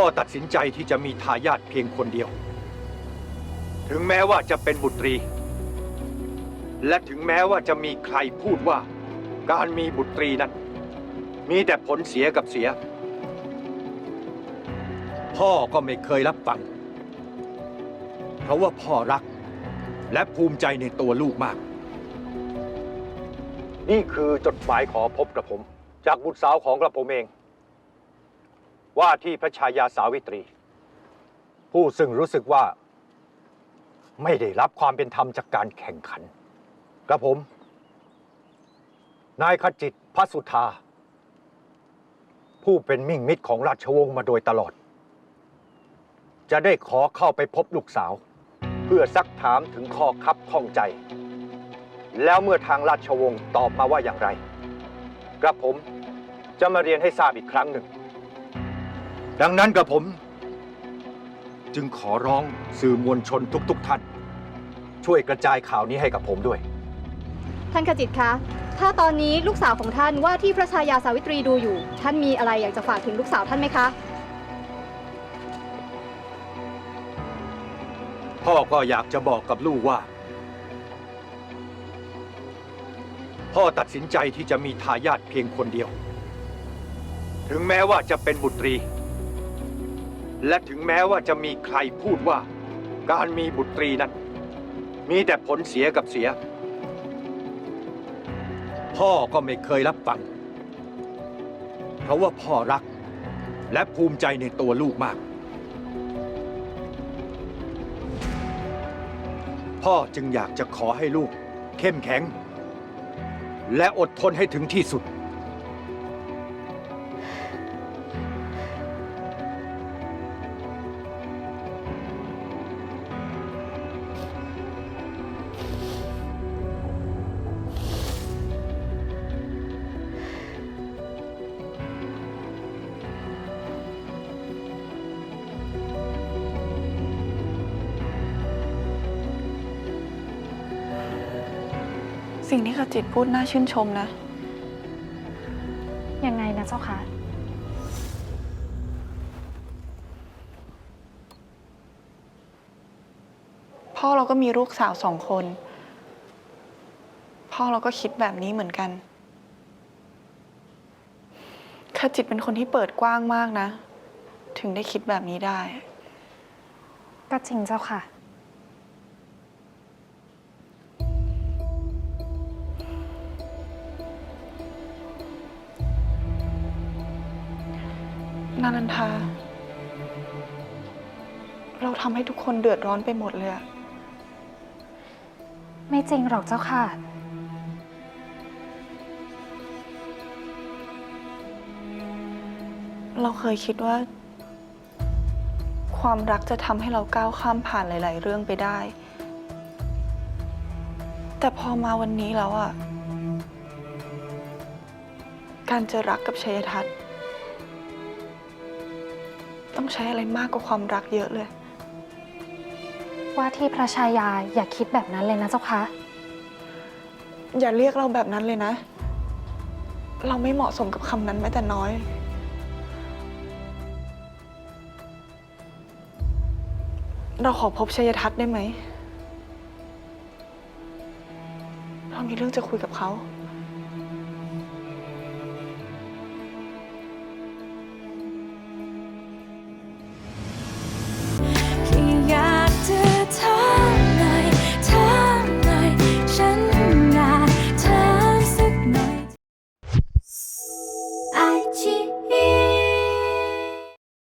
พ่อตัดสินใจที่จะมีทายาทเพียงคนเดียว ถึงแม้ว่าจะเป็นบุตรี และถึงแม้ว่าจะมีใครพูดว่า การมีบุตรีนั้น มีแต่ผลเสียกับเสีย พ่อก็ไม่เคยรับฟัง เพราะว่าพ่อรัก และภูมิใจในตัวลูกมาก นี่คือจดหมายขอพบกระผม จากบุตรสาวของกระผมเอง ว่าที่พระชายาสาวิตรี ผู้ซึ่งรู้สึกว่า ไม่ได้รับความเป็นธรรมจากการแข่งขัน กระผม นายขจิตพระสุธา ผู้เป็นมิ่งมิตรของราชวงศ์มาโดยตลอด จะได้ขอเข้าไปพบลูกสาว เพื่อซักถามถึงข้อคับข้องใจ แล้วเมื่อทางราชวงศ์ตอบมาว่าอย่างไร กระผมจะมาเรียนให้ทราบอีกครั้งหนึ่ง ดังนั้นกระผม จึงขอร้องสื่อมวลชนทุกๆท่าน ช่วยกระจายข่าวนี้ให้กับผมด้วย ท่านขจิตคะ ถ้าตอนนี้ลูกสาวของท่านว่าที่พระชายาสาวิตรีดูอยู่ ท่านมีอะไรอยากจะฝากถึงลูกสาวท่านไหมคะ พ่อก็อยากจะบอกกับลูกว่า พ่อตัดสินใจที่จะมีทายาทเพียงคนเดียว ถึงแม้ว่าจะเป็นบุตรี และถึงแม้ว่าจะมีใครพูดว่า การมีบุตรีนั้น มีแต่ผลเสียกับเสีย พ่อก็ไม่เคยรับฟัง เพราะว่าพ่อรัก และภูมิใจในตัวลูกมาก พ่อจึงอยากจะขอให้ลูก เข้มแข็ง และอดทนให้ถึงที่สุด สิ่งที่ขจิตพูดน่าชื่นชมนะ ยังไงนะเจ้าคะ พ่อเราก็มีลูกสาวสองคน พ่อเราก็คิดแบบนี้เหมือนกันขจิตเป็นคนที่เปิดกว้างมากนะ ถึงได้คิดแบบนี้ได้ ก็จริงเจ้าค่ะ นานันทา เราทำให้ทุกคนเดือดร้อนไปหมดเลยอะไม่จริงหรอกเจ้าค่ะ เราเคยคิดว่า ความรักจะทำให้เราก้าวข้ามผ่านหลาย ๆ เรื่องไปได้ แต่พอมาวันนี้แล้วอะการจะรักกับชัยทัศน์ ต้องใช้อะไรมากกว่าความรักเยอะเลย ว่าที่พระชายาอย่าคิดแบบนั้นเลยนะเจ้าคะ อย่าเรียกเราแบบนั้นเลยนะ เราไม่เหมาะสมกับคำนั้นแม้แต่น้อย เราขอพบชัยทัศน์ได้ไหมเรามีเรื่องจะคุยกับเขา